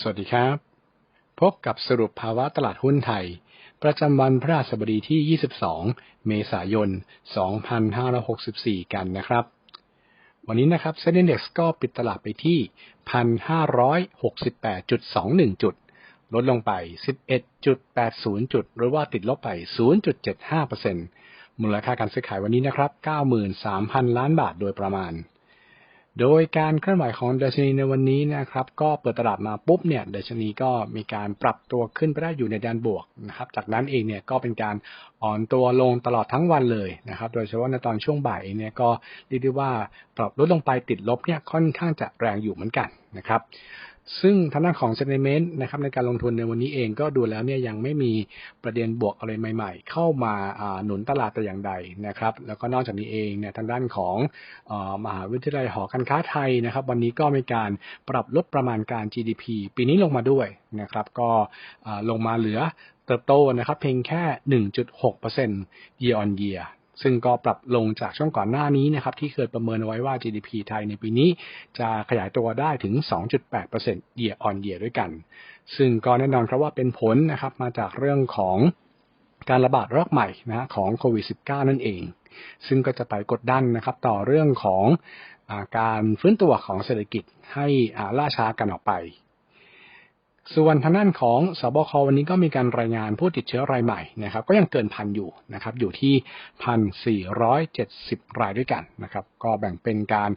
สวัสดีครับ พบกับสรุปภาวะตลาดหุ้นไทย ประจำวันพฤหัสบดีที่ 22 เมษายน 2564 กันนะครับ วันนี้นะครับเซ็นดี x ก็ปิดตลาดไปที่ 1,568.21 จุด ลดลงไป 11.80 จุด หรือว่าติดลบไป 0.75%มูลค่าการซื้อขายวันนี้นะครับ 93,000 ล้านบาทโดยประมาณ โดยการเคลื่อนไหวของดัชนีในวันนี้นะครับ ก็เปิดตลาดมาปุ๊บเนี่ยดัชนีก็มีการปรับตัวขึ้นไปได้อยู่ในแดนบวกนะครับ จากนั้นเองเนี่ยก็เป็นการอ่อนตัวลงตลอดทั้งวันเลยนะครับ โดยเฉพาะในตอนช่วงบ่ายเองเนี่ยก็เรียกได้ว่าปรับลดลงไปติดลบเนี่ยค่อนข้างจะแรงอยู่เหมือนกันนะครับ ซึ่งทางด้านของ sentiment นะครับในการลงทุนในวันนี้เองก็ดูแล้วเนี่ยยังไม่มีประเด็นบวกอะไรใหม่ ๆ เข้ามาหนุนตลาดแต่อย่างใดนะครับ แล้วก็นอกจากนี้เองเนี่ยทางด้านของมหาวิทยาลัยหอการค้าไทยนะครับ วันนี้ก็มีการปรับลดประมาณการ GDP ปีนี้ลงมาด้วยนะครับ ก็ลงมาเหลือเติบโตนะครับเพียงแค่ 1.6% year on year ซึ่งก็ปรับลงจากช่วงก่อนหน้านี้นะครับที่เคยประเมินไว้ว่า GDP ไทยในปีนี้จะขยายตัวได้ถึง 2.8% year on year ด้วยกัน ซึ่งก็แน่นอนครับว่าเป็นผลนะครับมาจากเรื่องของการระบาดรอบใหม่นะของโควิด -19 นั่นเอง ซึ่งก็จะไปกดดันนะครับต่อเรื่องของอการฟื้นตัวของเศรษฐกิจให้ล่าช้ากันออกไป ส่วนทางด้านของสบควันนี้ก็มีการรายงานผู้ติดเชื้อรายใหม่นะครับ ก็ยังเกินพันอยู่นะครับ อยู่ที่พันสี่ร้อยเจ็ดสิบรายด้วยกันนะครับ ก็แบ่งเป็นการ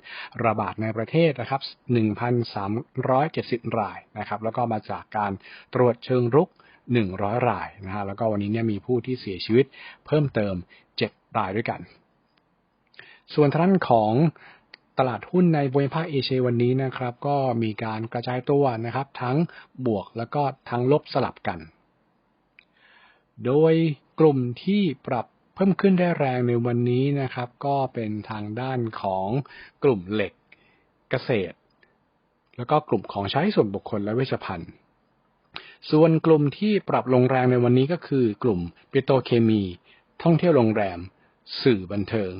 ระบาดในประเทศนะครับหนึ่งพันสามร้อยเจ็ดสิบรายนะครับ แล้วก็มาจากการตรวจเชิงรุกหนึ่งร้อยรายนะฮะแล้วก็วันนี้เนี่ยมีผู้ที่เสียชีวิตเพิ่มเติมเจ็ดรายด้วยกัน ส่วนทางด้านของ ตลาดหุ้นในภูมิภาคเอเชียวันนี้นะครับ ก็มีการกระจายตัวนะครับ ทั้งบวกแล้วก็ทั้งลบสลับกัน โดยกลุ่มที่ปรับเพิ่มขึ้นได้แรงในวันนี้นะครับ ก็เป็นทางด้านของกลุ่มเหล็กเกษตร แล้วก็กลุ่มของใช้ส่วนบุคคลและเวชภัณฑ์ ส่วนกลุ่มที่ปรับลงแรงในวันนี้ก็คือ กลุ่มปิโตเคมี ท่องเที่ยวโรงแรม สื่อบันเทิง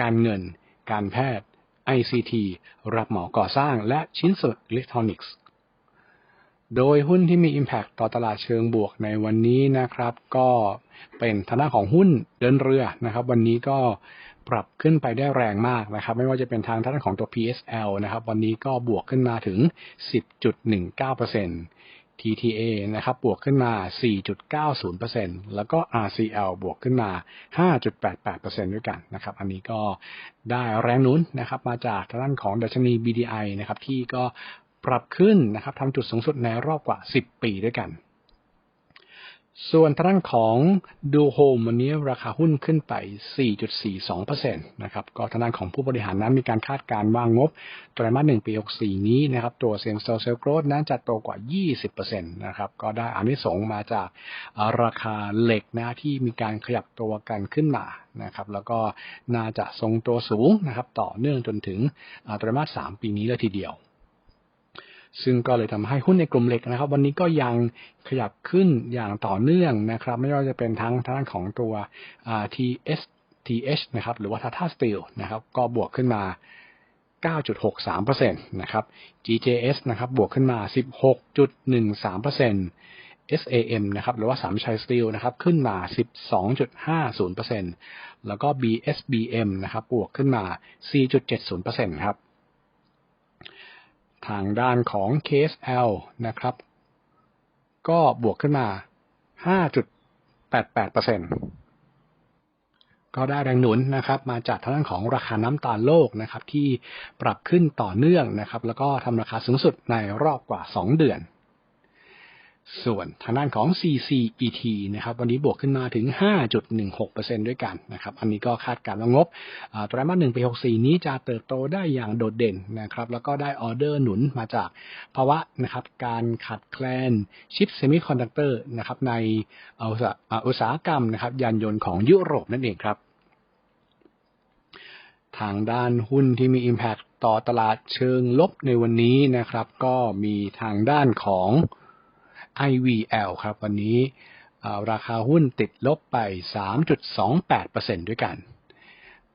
การเงิน การแพทย์ ICT รับเหมาก่อสร้างและชิ้นส่วนอิเล็กทรอนิกส์ โดยหุ้นที่มี Impact ต่อตลาดเชิงบวกในวันนี้นะครับ ก็เป็นทางด้านของหุ้นเดินเรือนะครับ วันนี้ก็ปรับขึ้นไปได้แรงมากนะครับ ไม่ว่าจะเป็นทางด้านของตัว PSL นะครับ วันนี้ก็บวกขึ้นมาถึง 10.19% TTA นะครับบวกขึ้นมา 4.90%แล้วก็ RCL บวกขึ้นมา 5.88%ด้วยกันนะครับ อันนี้ก็ได้แรงนุนนะครับมาจากทางด้านของดัชนี BDI นะครับที่ก็ปรับขึ้นนะครับทำจุดสูงสุดในรอบกว่า 10 ปีด้วยกัน ส่วนทางด้านของดูโฮมวันนี้ราคาหุ้นขึ้นไป 4.42%นะครับ ก็ทางด้านของผู้บริหารนั้นมีการคาดการณ์ว่างบไตรมาสหนึ่งปี 64 นี้นะครับ ตัวเซ็นเซอร์เซลโกรดนั้นจะโตกว่า 20%นะครับ ก็ได้อานิสงมาจากราคาเหล็กนะที่มีการขยับตัวกันขึ้นมานะครับ แล้วก็น่าจะทรงตัวสูงนะครับ ต่อเนื่องจนถึงไตรมาส 3 ปีนี้เลยทีเดียว ซึ่งก็เลยทำให้หุ้นในกลุ่มเหล็กนะครับ วันนี้ก็ยังขยับขึ้นอย่างต่อเนื่องนะครับ ไม่ว่าจะเป็นทั้งทางของตัว TS TH นะครับหรือว่า Tata Steel นะครับก็บวกขึ้นมา 9.63%นะครับ GJS นะครับบวกขึ้นมา 16.13% SAM นะครับหรือว่าสามชัยสตีลนะครับขึ้นมา 12.50%แล้วก็ BSBM นะครับบวกขึ้นมา 4.70%ครับ ทางด้านของ KSL นะครับ ก็บวกขึ้นมา 5.88%ก็ได้แรงหนุนนะครับ มาจากทางด้านของราคาน้ำตาลโลกนะครับ ที่ปรับขึ้นต่อเนื่องนะครับ แล้วก็ทำราคาสูงสุดในรอบกว่า 2 เดือน ส่วนทางด้านของ CCET นะครับวันนี้บวกขึ้นมาถึง 5.16%ด้วยกันนะครับ อันนี้ก็คาดการณ์ว่างบไตรมาสหนึ่งปี 64 นี้จะเติบโตได้อย่างโดดเด่นนะครับ แล้วก็ได้ออเดอร์หนุนมาจากภาวะนะครับการขาดแคลนชิปเซมิคอนดักเตอร์นะครับในอุตสาหกรรมนะครับยานยนต์ของยุโรปนั่นเองครับ ทางด้านหุ้นที่มี Impact ต่อตลาดเชิงลบในวันนี้นะครับ ก็มีทางด้านของ IVL ครับ วันนี้ราคาหุ้นติดลบไป 3.28%ด้วยกัน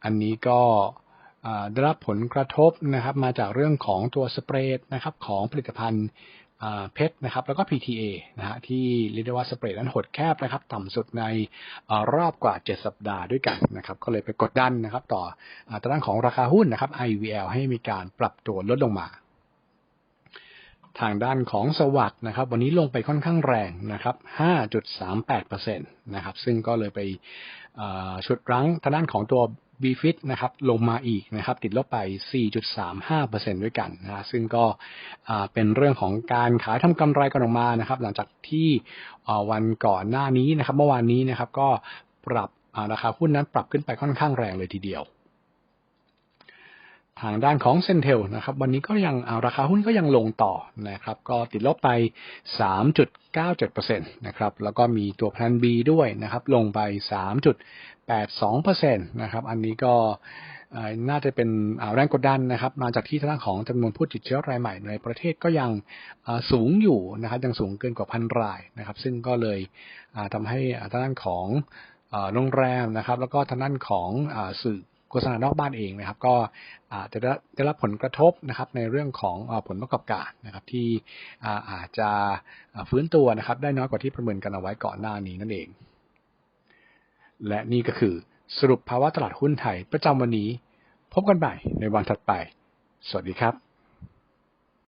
อันนี้ก็ได้รับผลกระทบนะครับมาจากเรื่องของตัวสเปรดนะครับของผลิตภัณฑ์เพชรนะครับแล้วก็ PTA นะฮะที่เรียกได้ว่าสเปรดนั้นหดแคบนะครับต่ำสุดในอรอบกว่า 7 สัปดาห์ด้วยกันนะครับก็เลยไปกดดันนะครับต่ออาตราของราคาหุ้นนะครับ IVL ให้มีการปรับตัวลดลงมา ทางด้านของสวัสด์นะครับ วันนี้ลงไปค่อนข้างแรงนะครับ 5.38%นะครับ ซึ่งก็เลยไปอ่าฉุดรั้งทางด้านของตัว b f i t นะครับลงมาอีกนะครับ ติดลบไป 4.35%ด้วยกันนะซึ่งก็เป็นเรื่องของการขายทำกำไรกันออกมานะครับ หลังจากที่วันก่อนหน้านี้นะครับ เมื่อวานนี้นะครับก็ปรับราคาหุ้นนั้นปรับขึ้นไปค่อนข้างแรงเลยทีเดียว ทางด้านของเซนเทลนะครับวันนี้ก็ยังอ่าราคาหุ้นก็ยังลงต่อนะครับก็ติดลบไป 3.97%นะครับแล้วก็มีตัว Plan B ด้วยนะครับลงไป 3.82%นะครับอันนี้ก็น่าจะเป็นแรงกดดันนะครับ มาจากที่ทางด้านของจำนวนผู้ติดเชื้อรายใหม่ในประเทศก็ยังสูงอยู่นะครับยังสูงเกินกว่าพันรายนะครับ ซึ่งก็เลยอ่าทำให้ทางด้านของโรงแรมนะครับ แล้วก็ทางด้านของสื่อ โฆษณานอกบ้านเองนะครับ ก็จะได้ได้รับผลกระทบนะครับในเรื่องของผลประกอบการนะครับที่อาจจะฟื้นตัวนะครับ ได้น้อยกว่าที่ประเมินกันเอาไว้ก่อนหน้านี้นั่นเอง และนี่ก็คือสรุปภาวะตลาดหุ้นไทยประจำวันนี้ พบกันใหม่ในวันถัดไป สวัสดีครับ